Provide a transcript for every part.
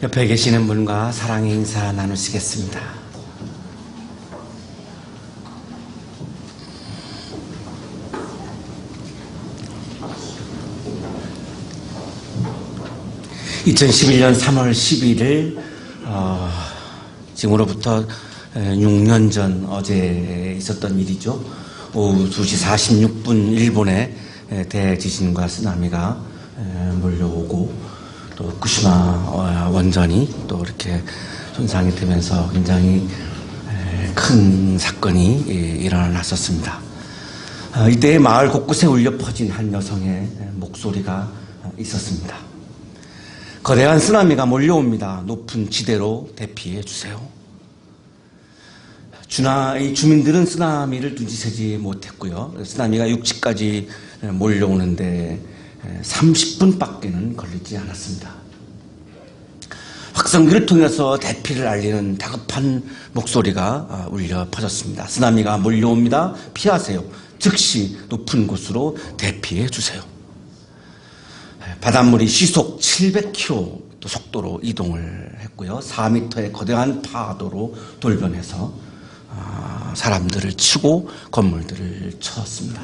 옆에 계시는 분과 사랑의 인사 나누시겠습니다. (2011년 3월 11일) 어, 지금으로부터 6년 전 어제 있었던 일이죠. 오후 2시 46분 일본에 대지진과 쓰나미가 몰려오고 또 후쿠시마 원전이 또 이렇게 손상이 되면서 굉장히 큰 사건이 일어났었습니다. 어, 이때 마을 곳곳에 울려 퍼진 한 여성의 목소리가 있었습니다. 거대한 쓰나미가 몰려옵니다. 높은 지대로 대피해 주세요. 주나, 이 주민들은 쓰나미를 눈치채지 못했고요. 쓰나미가 육지까지 몰려오는데 30분밖에는 걸리지 않았습니다. 확성기를 통해서 대피를 알리는 다급한 목소리가 울려 퍼졌습니다. 쓰나미가 몰려옵니다. 피하세요. 즉시 높은 곳으로 대피해 주세요. 바닷물이 시속 700km 속도로 이동을 했고요. 4m의 거대한 파도로 돌변해서 사람들을 치고 건물들을 쳤습니다.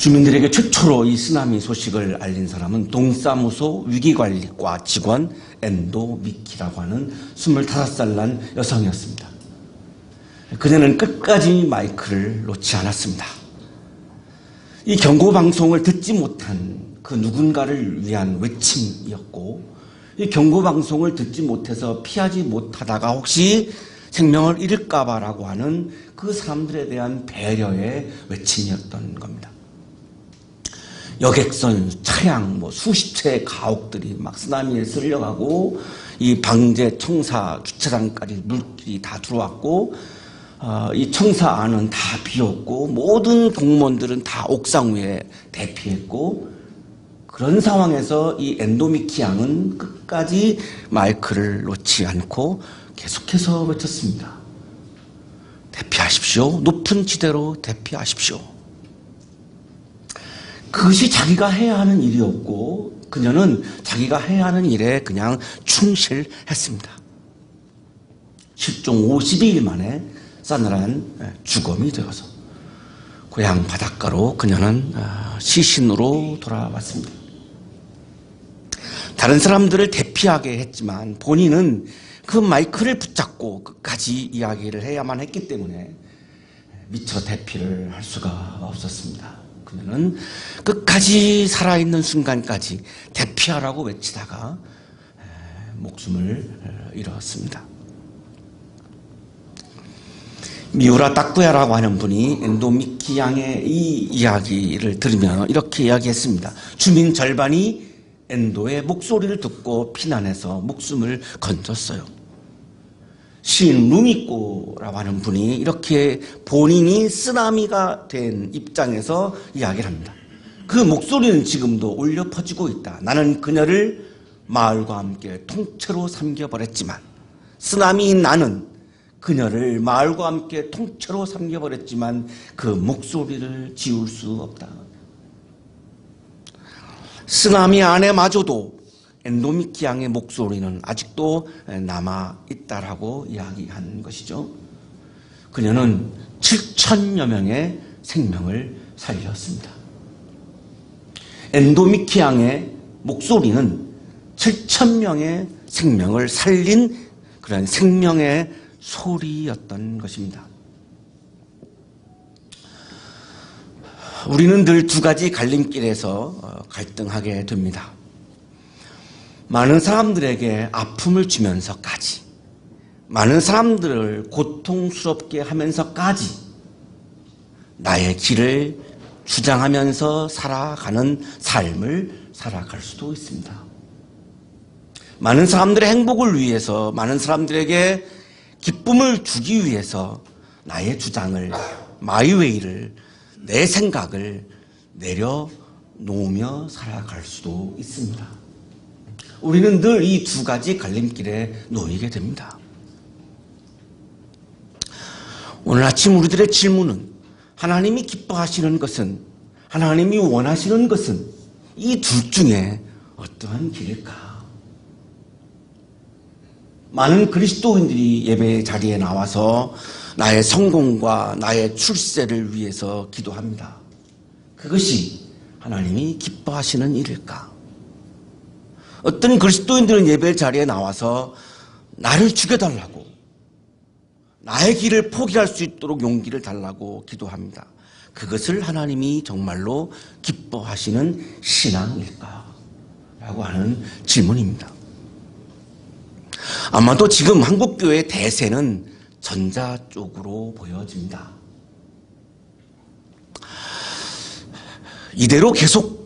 주민들에게 최초로 이 쓰나미 소식을 알린 사람은 동사무소 위기관리과 직원 엔도 미키라고 하는 25살 난 여성이었습니다. 그녀는 끝까지 마이크를 놓지 않았습니다. 이 경고방송을 듣지 못한 그 누군가를 위한 외침이었고, 이 경고방송을 듣지 못해서 피하지 못하다가 혹시 생명을 잃을까봐라고 하는 그 사람들에 대한 배려의 외침이었던 겁니다. 여객선, 차량, 뭐 수십 채의 가옥들이 막 쓰나미에 쓸려가고 이 방제 청사 주차장까지 물길이 다 들어왔고 어, 이 청사 안은 다 비었고 모든 공무원들은 다 옥상 위에 대피했고 그런 상황에서 이 엔도미키 양은 끝까지 마이크를 놓지 않고 계속해서 외쳤습니다. 대피하십시오. 높은 지대로 대피하십시오. 그것이 자기가 해야 하는 일이었고 그녀는 자기가 해야 하는 일에 그냥 충실했습니다. 실종 52일 만에 싸늘한 죽음이 되어서 고향 바닷가로 그녀는 시신으로 돌아왔습니다. 다른 사람들을 대피하게 했지만 본인은 그 마이크를 붙잡고 끝까지 이야기를 해야만 했기 때문에 미처 대피를 할 수가 없었습니다. 그녀는 끝까지 살아있는 순간까지 대피하라고 외치다가 목숨을 잃었습니다. 미우라 딱구야라고 하는 분이 엔도미키 양의 이 이야기를 들으며 이렇게 이야기했습니다. 주민 절반이 엔도의 목소리를 듣고 피난해서 목숨을 건졌어요. 시인 루미꼬라고 하는 분이 이렇게 본인이 쓰나미가 된 입장에서 이야기를 합니다. 그 목소리는 지금도 울려 퍼지고 있다. 나는 그녀를 마을과 함께 통째로 삼겨버렸지만 쓰나미인 나는 그녀를 마을과 함께 통째로 삼겨버렸지만 그 목소리를 지울 수 없다. 쓰나미 안에마저도 엔도미키 양의 목소리는 아직도 남아 있다라고 이야기한 것이죠. 그녀는 7천여 명의 생명을 살렸습니다. 엔도미키 양의 목소리는 7천 명의 생명을 살린 그런 생명의 소리였던 것입니다. 우리는 늘 두 가지 갈림길에서 갈등하게 됩니다. 많은 사람들에게 아픔을 주면서까지, 많은 사람들을 고통스럽게 하면서까지 나의 길을 주장하면서 살아가는 삶을 살아갈 수도 있습니다. 많은 사람들의 행복을 위해서, 많은 사람들에게 기쁨을 주기 위해서 나의 주장을, 마이웨이를, 내 생각을 내려놓으며 살아갈 수도 있습니다. 우리는 늘 이 두 가지 갈림길에 놓이게 됩니다. 오늘 아침 우리들의 질문은 하나님이 기뻐하시는 것은 하나님이 원하시는 것은 이 둘 중에 어떠한 길일까? 많은 그리스도인들이 예배 자리에 나와서 나의 성공과 나의 출세를 위해서 기도합니다. 그것이 하나님이 기뻐하시는 일일까? 어떤 그리스도인들은 예배 자리에 나와서 나를 죽여달라고 나의 길을 포기할 수 있도록 용기를 달라고 기도합니다. 그것을 하나님이 정말로 기뻐하시는 신앙일까? 라고 하는 질문입니다. 아마도 지금 한국교회 대세는 전자 쪽으로 보여집니다. 이대로 계속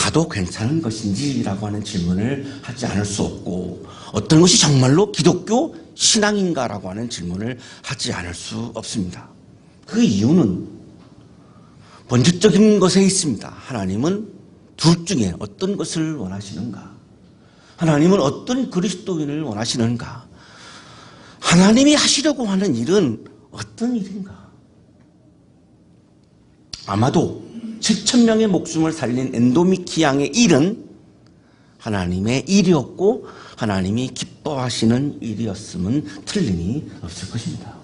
가도 괜찮은 것인지라고 하는 질문을 하지 않을 수 없고 어떤 것이 정말로 기독교 신앙인가라고 하는 질문을 하지 않을 수 없습니다. 그 이유는 본질적인 것에 있습니다. 하나님은 둘 중에 어떤 것을 원하시는가? 하나님은 어떤 그리스도인을 원하시는가? 하나님이 하시려고 하는 일은 어떤 일인가? 아마도 7천 명의 목숨을 살린 엔도미키 양의 일은 하나님의 일이었고 하나님이 기뻐하시는 일이었음은 틀림이 없을 것입니다.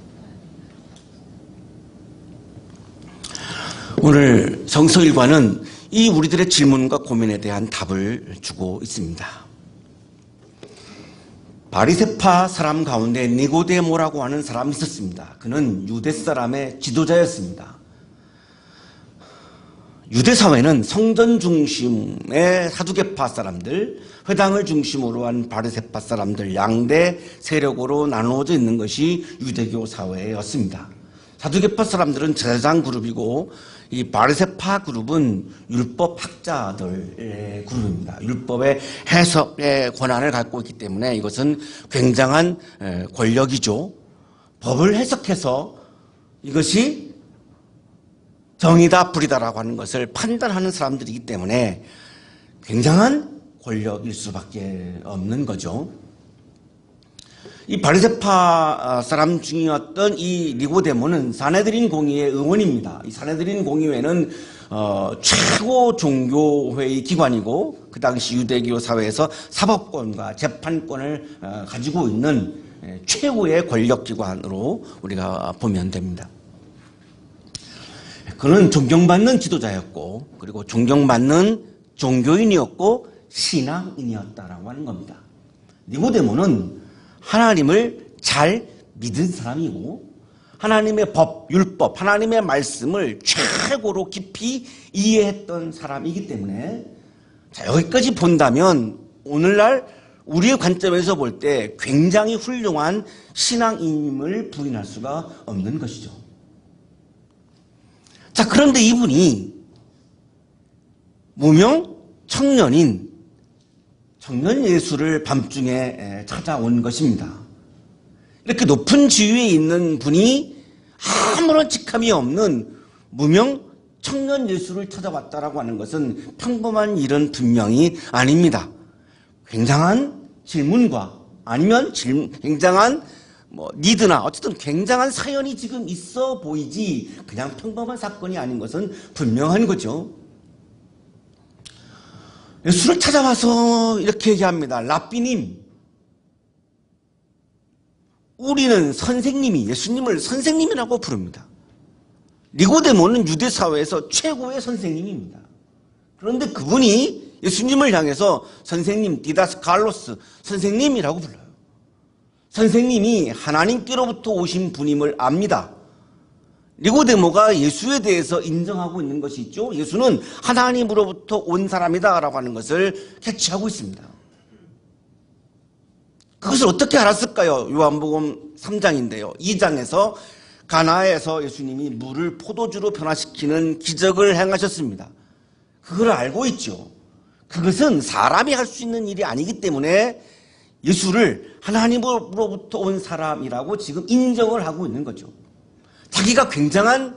오늘 성서 일과는 이 우리들의 질문과 고민에 대한 답을 주고 있습니다. 바리세파 사람 가운데 니고데모라고 하는 사람이 있었습니다. 그는 유대 사람의 지도자였습니다. 유대 사회는 성전 중심의 사두개파 사람들, 회당을 중심으로 한 바리세파 사람들 양대 세력으로 나누어져 있는 것이 유대교 사회였습니다. 사두개파 사람들은 제사장 그룹이고 이 바리세파 그룹은 율법 학자들의 그룹입니다. 율법의 해석의 권한을 갖고 있기 때문에 이것은 굉장한 권력이죠. 법을 해석해서 이것이 정이다 불이다라고 하는 것을 판단하는 사람들이기 때문에 굉장한 권력일 수밖에 없는 거죠. 이 바리세파 사람 중이었던 이 니고데모는 사내들인 공의회 의원입니다. 이 사내들인 공의회는 어, 최고 종교회의 기관이고 그 당시 유대교 사회에서 사법권과 재판권을 어, 가지고 있는 최고의 권력 기관으로 우리가 보면 됩니다. 그는 존경받는 지도자였고 그리고 존경받는 종교인이었고 신앙인이었다라고 하는 겁니다. 니고데모는 하나님을 잘 믿은 사람이고 하나님의 법, 율법, 하나님의 말씀을 최고로 깊이 이해했던 사람이기 때문에 자, 여기까지 본다면 오늘날 우리의 관점에서 볼 때 굉장히 훌륭한 신앙인임을 부인할 수가 없는 것이죠. 자, 그런데 이분이 무명 청년인 청년 예수를 밤중에 찾아온 것입니다. 이렇게 높은 지위에 있는 분이 아무런 직함이 없는 무명 청년 예수를 찾아왔다라고 하는 것은 평범한 일은 분명히 아닙니다. 굉장한 질문과 아니면 굉장한 뭐 니드나 어쨌든 굉장한 사연이 지금 있어 보이지 그냥 평범한 사건이 아닌 것은 분명한 거죠. 예수를 찾아와서 이렇게 얘기합니다. 라삐님, 우리는 선생님이 예수님을 선생님이라고 부릅니다. 니고데모는 유대 사회에서 최고의 선생님입니다. 그런데 그분이 예수님을 향해서 선생님 디다스 칼로스 선생님이라고 불러요. 선생님이 하나님께로부터 오신 분임을 압니다. 니고데모가 예수에 대해서 인정하고 있는 것이 있죠. 예수는 하나님으로부터 온 사람이다라고 하는 것을 캐치하고 있습니다. 그것을 어떻게 알았을까요? 요한복음 3장인데요. 2장에서 가나에서 예수님이 물을 포도주로 변화시키는 기적을 행하셨습니다. 그걸 알고 있죠. 그것은 사람이 할 수 있는 일이 아니기 때문에 예수를 하나님으로부터 온 사람이라고 지금 인정을 하고 있는 거죠. 자기가 굉장한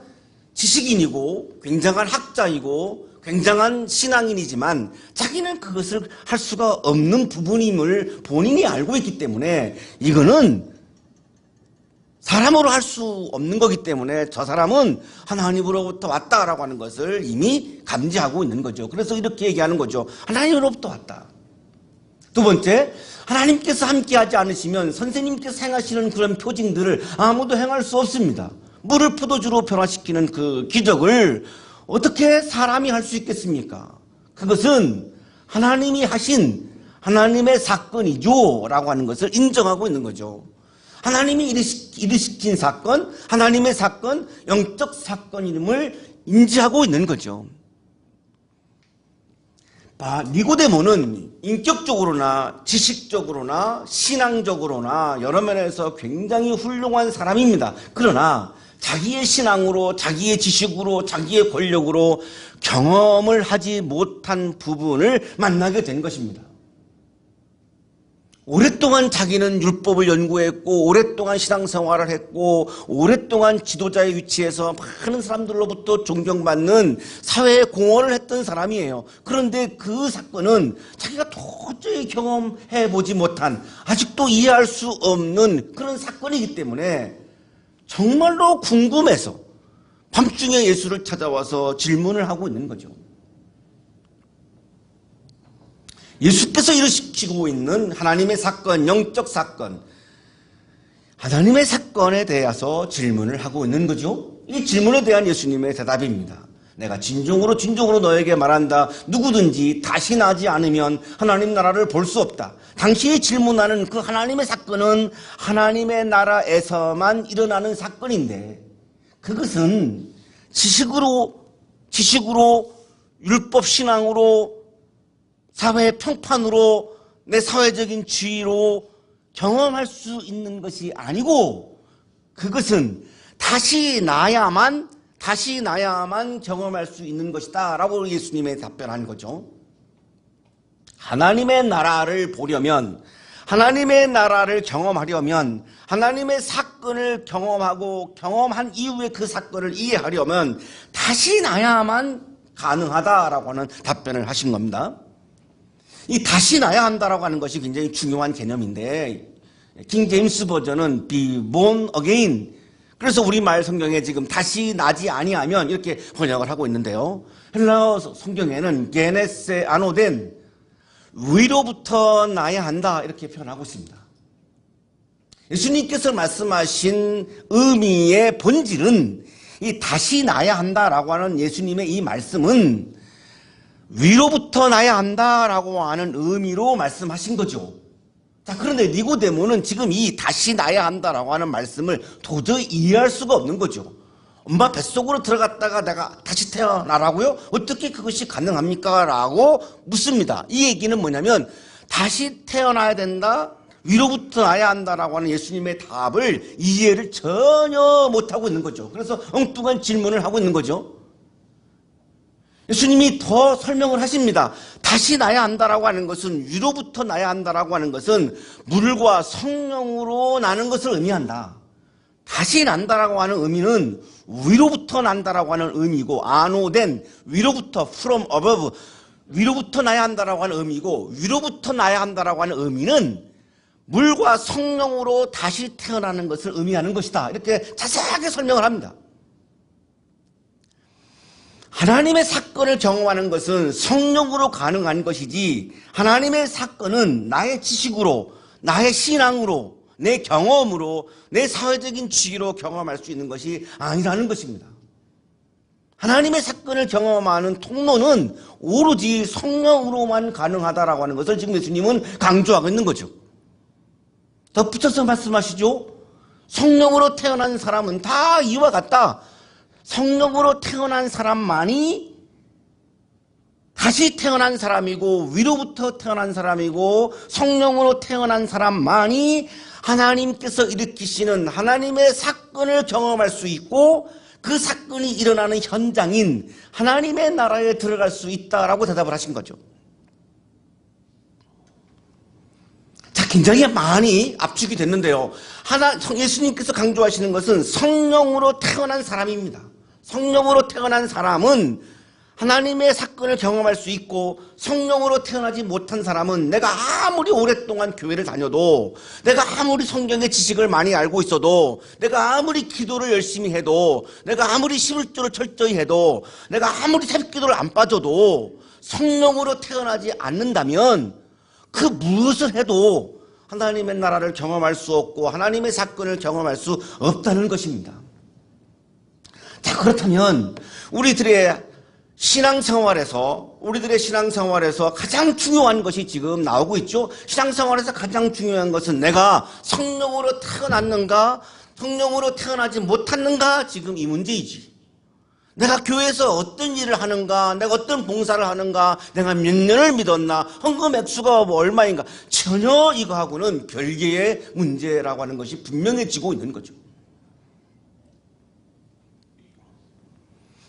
지식인이고 굉장한 학자이고 굉장한 신앙인이지만 자기는 그것을 할 수가 없는 부분임을 본인이 알고 있기 때문에 이거는 사람으로 할 수 없는 거기 때문에 저 사람은 하나님으로부터 왔다라고 하는 것을 이미 감지하고 있는 거죠. 그래서 이렇게 얘기하는 거죠. 하나님으로부터 왔다. 두 번째, 하나님께서 함께하지 않으시면 선생님께서 행하시는 그런 표징들을 아무도 행할 수 없습니다. 물을 포도주로 변화시키는 그 기적을 어떻게 사람이 할 수 있겠습니까? 그것은 하나님이 하신 하나님의 사건이죠. 라고 하는 것을 인정하고 있는 거죠. 하나님이 일으킨 사건, 하나님의 사건, 영적 사건임을 인지하고 있는 거죠. 아, 니고데모는 인격적으로나 지식적으로나 신앙적으로나 여러 면에서 굉장히 훌륭한 사람입니다. 그러나 자기의 신앙으로, 자기의 지식으로, 자기의 권력으로 경험을 하지 못한 부분을 만나게 된 것입니다. 오랫동안 자기는 율법을 연구했고 오랫동안 신앙생활을 했고 오랫동안 지도자의 위치에서 많은 사람들로부터 존경받는 사회에 공헌을 했던 사람이에요. 그런데 그 사건은 자기가 도저히 경험해 보지 못한 아직도 이해할 수 없는 그런 사건이기 때문에 정말로 궁금해서 밤중에 예수를 찾아와서 질문을 하고 있는 거죠. 예수께서 일으키고 있는 하나님의 사건, 영적 사건, 하나님의 사건에 대해서 질문을 하고 있는 거죠. 이 질문에 대한 예수님의 대답입니다. 내가 진정으로 진정으로 너에게 말한다. 누구든지 다시 나지 않으면 하나님 나라를 볼 수 없다. 당신이 질문하는 그 하나님의 사건은 하나님의 나라에서만 일어나는 사건인데 그것은 지식으로 지식으로 율법 신앙으로 사회의 평판으로 내 사회적인 지위로 경험할 수 있는 것이 아니고 그것은 다시 나야만 다시 나야만 경험할 수 있는 것이다 라고 예수님의 답변한 거죠. 하나님의 나라를 보려면 하나님의 나라를 경험하려면 하나님의 사건을 경험하고 경험한 이후에 그 사건을 이해하려면 다시 나야만 가능하다라고 하는 답변을 하신 겁니다. 이 다시 나야 한다라고 하는 것이 굉장히 중요한 개념인데 킹 제임스 버전은 be born again 그래서 우리말 성경에 지금 다시 나지 아니하면 이렇게 번역을 하고 있는데요. 헬라어 성경에는 게네세 아노덴 위로부터 나야 한다 이렇게 표현하고 있습니다. 예수님께서 말씀하신 의미의 본질은 이 다시 나야 한다라고 하는 예수님의 이 말씀은 위로부터 나야 한다라고 하는 의미로 말씀하신 거죠. 자, 그런데 니고데모는 지금 이 다시 나야 한다라고 하는 말씀을 도저히 이해할 수가 없는 거죠. 엄마 뱃속으로 들어갔다가 내가 다시 태어나라고요? 어떻게 그것이 가능합니까? 라고 묻습니다. 이 얘기는 뭐냐면 다시 태어나야 된다? 위로부터 나야 한다라고 하는 예수님의 답을 이해를 전혀 못하고 있는 거죠. 그래서 엉뚱한 질문을 하고 있는 거죠. 예수님이 더 설명을 하십니다. 다시 나야 한다라고 하는 것은 위로부터 나야 한다라고 하는 것은 물과 성령으로 나는 것을 의미한다. 다시 난다라고 하는 의미는 위로부터 난다라고 하는 의미고 아노된 위로부터 from above 위로부터 나야 한다라고 하는 의미고 위로부터 나야 한다라고 하는 의미는 물과 성령으로 다시 태어나는 것을 의미하는 것이다. 이렇게 자세하게 설명을 합니다. 하나님의 사건을 경험하는 것은 성령으로 가능한 것이지 하나님의 사건은 나의 지식으로 나의 신앙으로 내 경험으로 내 사회적인 지위로 경험할 수 있는 것이 아니라는 것입니다. 하나님의 사건을 경험하는 통로는 오로지 성령으로만 가능하다라고 하는 것을 지금 예수님은 강조하고 있는 거죠. 덧붙여서 말씀하시죠. 성령으로 태어난 사람은 다 이와 같다. 성령으로 태어난 사람만이 다시 태어난 사람이고 위로부터 태어난 사람이고 성령으로 태어난 사람만이 하나님께서 일으키시는 하나님의 사건을 경험할 수 있고 그 사건이 일어나는 현장인 하나님의 나라에 들어갈 수 있다라고 대답을 하신 거죠. 자, 굉장히 많이 압축이 됐는데요. 하나, 예수님께서 강조하시는 것은 성령으로 태어난 사람입니다. 성령으로 태어난 사람은 하나님의 사건을 경험할 수 있고 성령으로 태어나지 못한 사람은 내가 아무리 오랫동안 교회를 다녀도 내가 아무리 성경의 지식을 많이 알고 있어도 내가 아무리 기도를 열심히 해도 내가 아무리 11조를 철저히 해도 내가 아무리 새벽기도를 안 빠져도 성령으로 태어나지 않는다면 그 무엇을 해도 하나님의 나라를 경험할 수 없고 하나님의 사건을 경험할 수 없다는 것입니다. 자, 그렇다면 우리들의 신앙생활에서 우리들의 신앙생활에서 가장 중요한 것이 지금 나오고 있죠. 신앙생활에서 가장 중요한 것은 내가 성령으로 태어났는가, 성령으로 태어나지 못했는가 지금 이 문제이지. 내가 교회에서 어떤 일을 하는가, 내가 어떤 봉사를 하는가, 내가 몇 년을 믿었나, 헌금 액수가 뭐 얼마인가 전혀 이거하고는 별개의 문제라고 하는 것이 분명해지고 있는 거죠.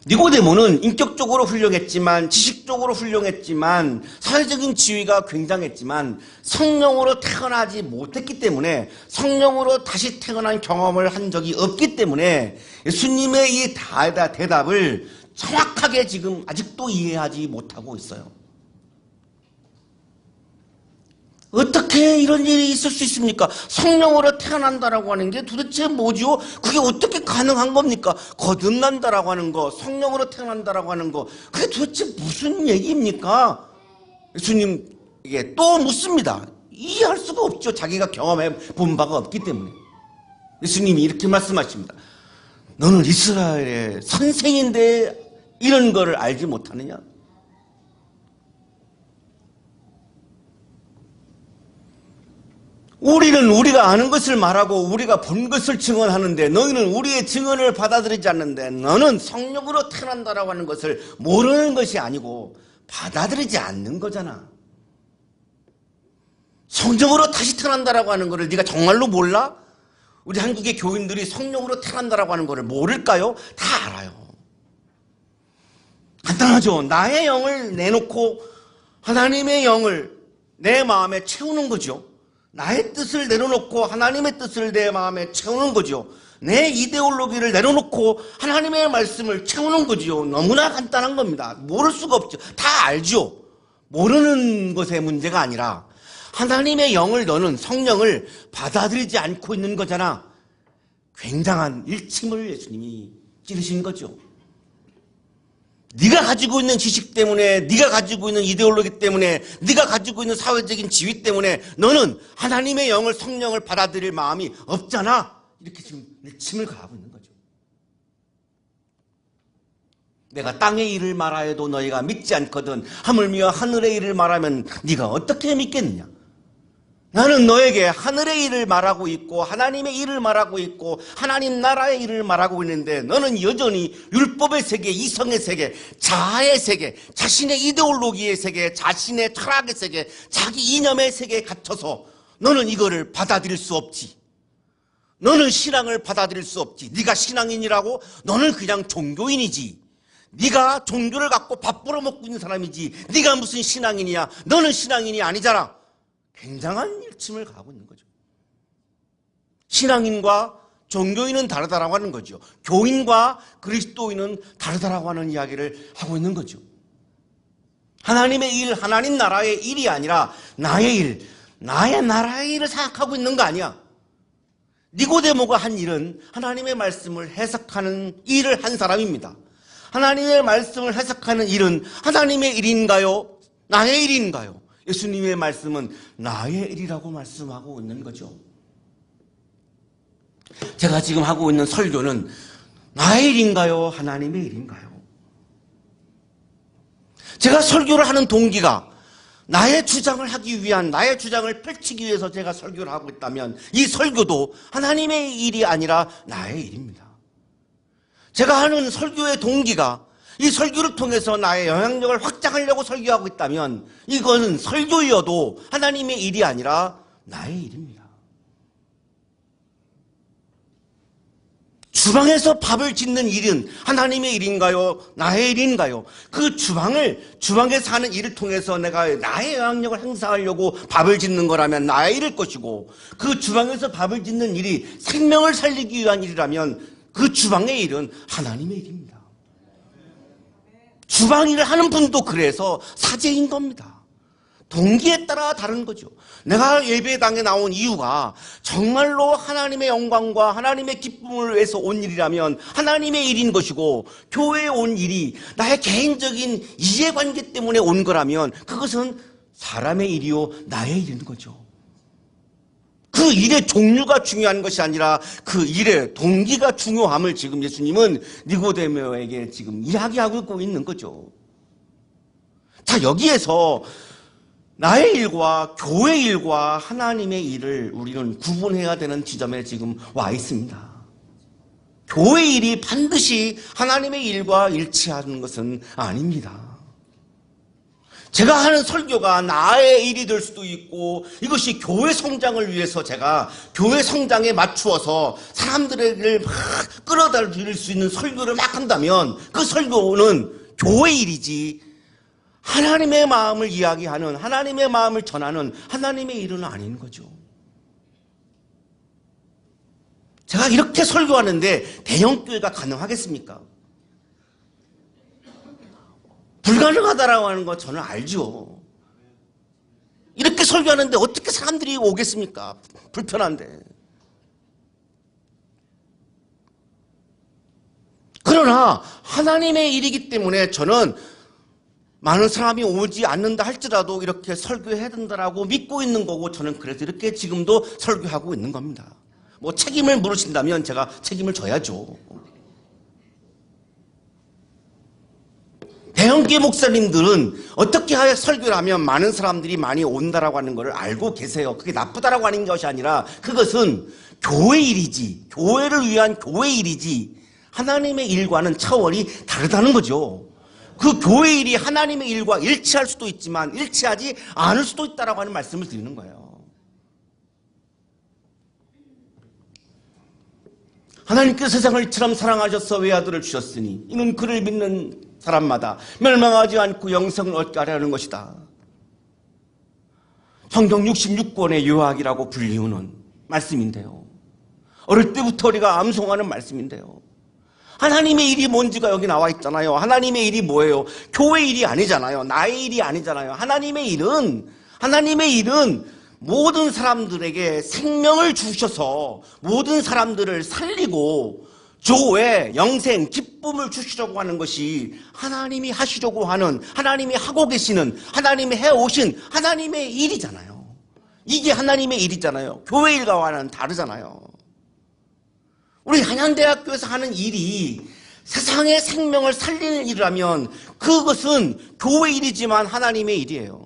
니고데모는 인격적으로 훌륭했지만 지식적으로 훌륭했지만 사회적인 지위가 굉장했지만 성령으로 태어나지 못했기 때문에 성령으로 다시 태어난 경험을 한 적이 없기 때문에 예수님의 이 대답을 정확하게 지금 아직도 이해하지 못하고 있어요. 어떻게 이런 일이 있을 수 있습니까? 성령으로 태어난다라고 하는 게 도대체 뭐지요? 그게 어떻게 가능한 겁니까? 거듭난다라고 하는 거, 성령으로 태어난다라고 하는 거, 그게 도대체 무슨 얘기입니까? 예수님에게 또 묻습니다. 이해할 수가 없죠. 자기가 경험해 본 바가 없기 때문에. 예수님이 이렇게 말씀하십니다. 너는 이스라엘의 선생인데 이런 거를 알지 못하느냐? 우리는 우리가 아는 것을 말하고 우리가 본 것을 증언하는데 너희는 우리의 증언을 받아들이지 않는데 너는 성령으로 태어난다라고 하는 것을 모르는 것이 아니고 받아들이지 않는 거잖아. 성령으로 다시 태어난다라고 하는 것을 네가 정말로 몰라? 우리 한국의 교인들이 성령으로 태어난다라고 하는 것을 모를까요? 다 알아요. 간단하죠. 나의 영을 내놓고 하나님의 영을 내 마음에 채우는 거죠. 나의 뜻을 내려놓고 하나님의 뜻을 내 마음에 채우는 거죠. 내 이데올로기를 내려놓고 하나님의 말씀을 채우는 거죠. 너무나 간단한 겁니다. 모를 수가 없죠. 다 알죠. 모르는 것의 문제가 아니라 하나님의 영을 너는 성령을 받아들이지 않고 있는 거잖아. 굉장한 일침을 예수님이 찌르신 거죠. 네가 가지고 있는 지식 때문에, 네가 가지고 있는 이데올로기 때문에, 네가 가지고 있는 사회적인 지위 때문에 너는 하나님의 영을 성령을 받아들일 마음이 없잖아. 이렇게 지금 침을 가하고 있는 거죠. 내가 땅의 일을 말하여도 너희가 믿지 않거든 하물며 하늘의 일을 말하면 네가 어떻게 믿겠느냐? 나는 너에게 하늘의 일을 말하고 있고 하나님의 일을 말하고 있고 하나님 나라의 일을 말하고 있는데 너는 여전히 율법의 세계, 이성의 세계, 자아의 세계, 자신의 이데올로기의 세계, 자신의 철학의 세계, 자기 이념의 세계에 갇혀서 너는 이거를 받아들일 수 없지. 너는 신앙을 받아들일 수 없지. 네가 신앙인이라고 너는 그냥 종교인이지. 네가 종교를 갖고 밥 벌어먹고 있는 사람이지. 네가 무슨 신앙인이야. 너는 신앙인이 아니잖아. 굉장한 일침을 가고 있는 거죠. 신앙인과 종교인은 다르다라고 하는 거죠. 교인과 그리스도인은 다르다라고 하는 이야기를 하고 있는 거죠. 하나님의 일, 하나님 나라의 일이 아니라 나의 일, 나의 나라의 일을 생각하고 있는 거 아니야. 니고데모가 한 일은 하나님의 말씀을 해석하는 일을 한 사람입니다. 하나님의 말씀을 해석하는 일은 하나님의 일인가요? 나의 일인가요? 예수님의 말씀은 나의 일이라고 말씀하고 있는 거죠. 제가 지금 하고 있는 설교는 나의 일인가요? 하나님의 일인가요? 제가 설교를 하는 동기가 나의 주장을 하기 위한 나의 주장을 펼치기 위해서 제가 설교를 하고 있다면 이 설교도 하나님의 일이 아니라 나의 일입니다. 제가 하는 설교의 동기가 이 설교를 통해서 나의 영향력을 확장하려고 설교하고 있다면 이거는 설교여도 하나님의 일이 아니라 나의 일입니다. 주방에서 밥을 짓는 일은 하나님의 일인가요? 나의 일인가요? 그 주방을, 주방에서 하는 일을 통해서 내가 나의 영향력을 행사하려고 밥을 짓는 거라면 나의 일일 것이고, 그 주방에서 밥을 짓는 일이 생명을 살리기 위한 일이라면 그 주방의 일은 하나님의 일입니다. 주방 일을 하는 분도 그래서 사제인 겁니다. 동기에 따라 다른 거죠. 내가 예배당에 나온 이유가 정말로 하나님의 영광과 하나님의 기쁨을 위해서 온 일이라면 하나님의 일인 것이고 교회에 온 일이 나의 개인적인 이해관계 때문에 온 거라면 그것은 사람의 일이요 나의 일인 거죠. 그 일의 종류가 중요한 것이 아니라 그 일의 동기가 중요함을 지금 예수님은 니고데모에게 지금 이야기하고 있는 거죠. 자, 여기에서 나의 일과 교회 일과 하나님의 일을 우리는 구분해야 되는 지점에 지금 와 있습니다. 교회 일이 반드시 하나님의 일과 일치하는 것은 아닙니다. 제가 하는 설교가 나의 일이 될 수도 있고 이것이 교회 성장을 위해서 제가 교회 성장에 맞추어서 사람들을 막 끌어다 줄수 있는 설교를 막 한다면 그 설교는 교회 일이지 하나님의 마음을 이야기하는 하나님의 마음을 전하는 하나님의 일은 아닌 거죠. 제가 이렇게 설교하는데 대형교회가 가능하겠습니까? 불가능하다라고 하는 거 저는 알죠. 이렇게 설교하는데 어떻게 사람들이 오겠습니까? 불편한데. 그러나 하나님의 일이기 때문에 저는 많은 사람이 오지 않는다 할지라도 이렇게 설교해야 된다라고 믿고 있는 거고 저는 그래서 이렇게 지금도 설교하고 있는 겁니다. 뭐 책임을 물으신다면 제가 책임을 져야죠. 대형교회 목사님들은 어떻게 하여 설교를 하면 많은 사람들이 많이 온다라고 하는 것을 알고 계세요. 그게 나쁘다라고 하는 것이 아니라 그것은 교회 일이지, 교회를 위한 교회 일이지, 하나님의 일과는 차원이 다르다는 거죠. 그 교회 일이 하나님의 일과 일치할 수도 있지만 일치하지 않을 수도 있다라고 하는 말씀을 드리는 거예요. 하나님께서 세상을 이처럼 사랑하셔서 외아들을 주셨으니 이는 그를 믿는 사람마다 멸망하지 않고 영생을 얻게 하려는 것이다. 성경 66권의 요약이라고 불리우는 말씀인데요. 어릴 때부터 우리가 암송하는 말씀인데요. 하나님의 일이 뭔지가 여기 나와 있잖아요. 하나님의 일이 뭐예요? 교회 일이 아니잖아요. 나의 일이 아니잖아요. 하나님의 일은, 하나님의 일은 모든 사람들에게 생명을 주셔서 모든 사람들을 살리고 조에 영생, 기쁨을 주시려고 하는 것이 하나님이 하시려고 하는, 하나님이 하고 계시는, 하나님이 해오신 하나님의 일이잖아요. 이게 하나님의 일이잖아요. 교회 일과와는 다르잖아요. 우리 한양대학교에서 하는 일이 세상의 생명을 살리는 일이라면 그것은 교회 일이지만 하나님의 일이에요.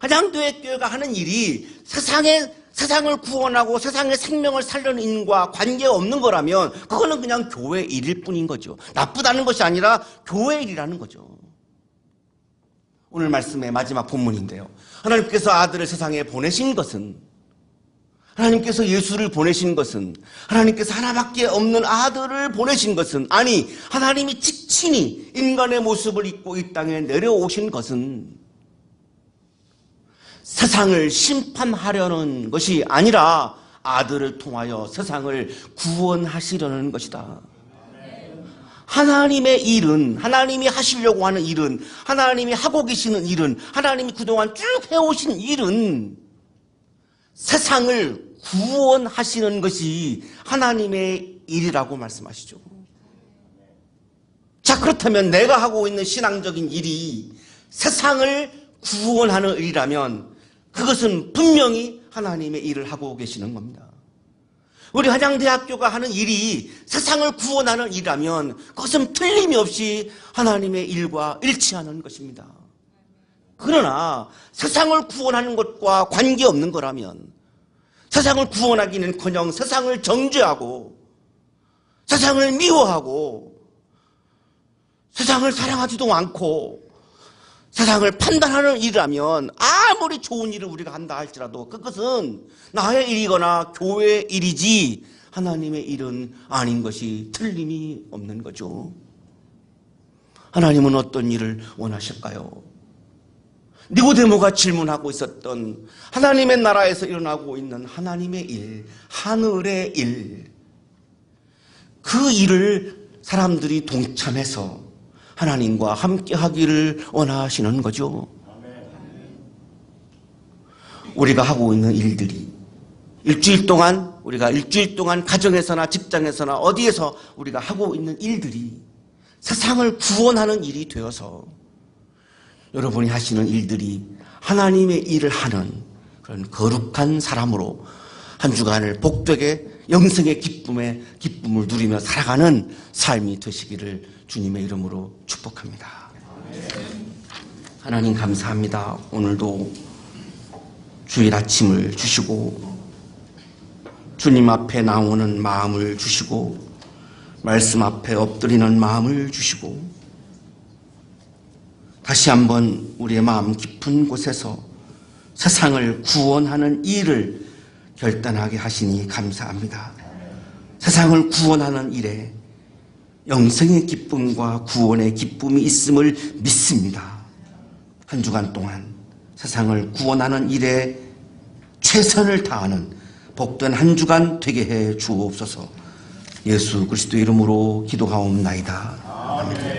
한양대학교가 하는 일이 세상의 세상을 구원하고 세상의 생명을 살려는 일과 관계없는 거라면 그거는 그냥 교회 일일 뿐인 거죠. 나쁘다는 것이 아니라 교회 일이라는 거죠. 오늘 말씀의 마지막 본문인데요. 하나님께서 아들을 세상에 보내신 것은 하나님께서 예수를 보내신 것은 하나님께서 하나밖에 없는 아들을 보내신 것은 아니 하나님이 직친이 인간의 모습을 입고 이 땅에 내려오신 것은 세상을 심판하려는 것이 아니라 아들을 통하여 세상을 구원하시려는 것이다. 하나님의 일은, 하나님이 하시려고 하는 일은, 하나님이 하고 계시는 일은, 하나님이 그동안 쭉 해오신 일은 세상을 구원하시는 것이 하나님의 일이라고 말씀하시죠. 자, 그렇다면 내가 하고 있는 신앙적인 일이 세상을 구원하는 일이라면 그것은 분명히 하나님의 일을 하고 계시는 겁니다. 우리 한양대학교가 하는 일이 세상을 구원하는 일이라면 그것은 틀림이 없이 하나님의 일과 일치하는 것입니다. 그러나 세상을 구원하는 것과 관계없는 거라면 세상을 구원하기는 커녕 세상을 정죄하고 세상을 미워하고 세상을 사랑하지도 않고 세상을 판단하는 일이라면 아무리 좋은 일을 우리가 한다 할지라도 그것은 나의 일이거나 교회의 일이지 하나님의 일은 아닌 것이 틀림이 없는 거죠. 하나님은 어떤 일을 원하실까요? 니고데모가 질문하고 있었던 하나님의 나라에서 일어나고 있는 하나님의 일, 하늘의 일, 그 일을 사람들이 동참해서 하나님과 함께 하기를 원하시는 거죠. 우리가 하고 있는 일들이 일주일 동안 우리가 일주일 동안 가정에서나 직장에서나 어디에서 우리가 하고 있는 일들이 세상을 구원하는 일이 되어서 여러분이 하시는 일들이 하나님의 일을 하는 그런 거룩한 사람으로 한 주간을 복되게 영생의 기쁨에 기쁨을 누리며 살아가는 삶이 되시기를 주님의 이름으로 축복합니다. 하나님 감사합니다. 오늘도 주일 아침을 주시고 주님 앞에 나오는 마음을 주시고 말씀 앞에 엎드리는 마음을 주시고 다시 한번 우리의 마음 깊은 곳에서 세상을 구원하는 일을 결단하게 하시니 감사합니다. 세상을 구원하는 일에 영생의 기쁨과 구원의 기쁨이 있음을 믿습니다. 한 주간 동안 세상을 구원하는 일에 최선을 다하는 복된 한 주간 되게 해 주옵소서. 예수 그리스도 이름으로 기도하옵나이다.